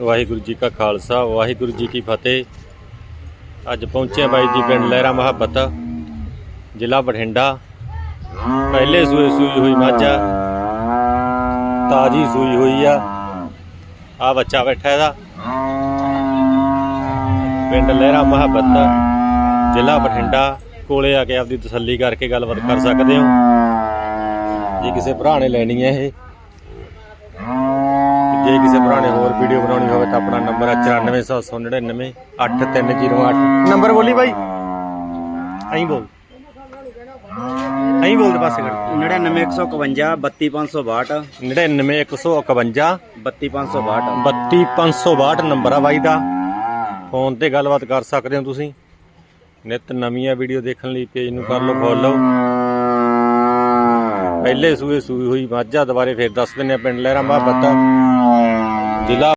ਵਾਹਿਗੁਰੂ ਜੀ ਕਾ ਖਾਲਸਾ, ਵਾਹਿਗੁਰੂ ਜੀ ਕੀ ਫਤਿਹ। ਅੱਜ ਪਹੁੰਚੇ ਬਾਈ ਜੀ ਪਿੰਡ ਲਹਿਰਾ ਮੁਹੱਬਤ, ਜ਼ਿਲ੍ਹਾ ਬਠਿੰਡਾ। ਪਹਿਲੇ ਸੂਏ ਸੂਈ ਹੋਈ ਮੱਝ ਤਾਜੀ ਸੂਈ ਹੋਈ ਆ। ਆ ਬੱਚਾ ਬੈਠਾ ਇਹਦਾ। ਪਿੰਡ ਲਹਿਰਾ ਮੁਹੱਬਤ, ਜ਼ਿਲ੍ਹਾ ਬਠਿੰਡਾ। ਕੋਲੇ ਆ ਕੇ ਆਪਦੀ ਤਸੱਲੀ ਕਰਕੇ ਗੱਲਬਾਤ ਕਰ ਸਕਦੇ ਹੋ। ਜੇ ਕਿਸੇ ਭਰਾ ਨੇ ਲੈਣੀ ਹੈ ਇਹ। ਜੇ ਕਿਸੇ ਭਰਾ ਨੇ ਹੋਰ ਵੀਡੀਓ ਬਣਾਉਣੀ ਹੋਵੇ ਤਾਂ ਆਪਣਾ ਨੰਬਰ ਹੈ 94799 8308 ਨੰਬਰ ਬੋਲੀ ਬਾਈ। ਐਂ ਬੋਲ। ਐਂ ਬੋਲ ਦੇ ਪਾਸੇ ਕਰ 99152 32562 99151 32562 32562 ਨੰਬਰ ਆ ਬਾਈ ਦਾ। ਫੋਨ ਤੇ ਗੱਲਬਾਤ ਕਰ ਸਕਦੇ ਹੋ ਤੁਸੀਂ। ਨਿਤ ਨਵੀਆਂ ਵੀਡੀਓ ਦੇਖਣ ਲਈ ਪੇਜ ਨੂੰ ਕਰ ਲਓ ਫੋਲੋ। ਪਹਿਲੇ ਸੂਏ ਸੂਈ ਹੋਈ ਮਾਝਾ ਦੁਬਾਰੇ ਫੇਰ ਦੱਸ ਦਿੰਨੇ ਆ ਪਿੰਡ ਲਹਿਰਾ ਮੁਹੱਬਤ ਜ਼ਿਲ੍ਹਾ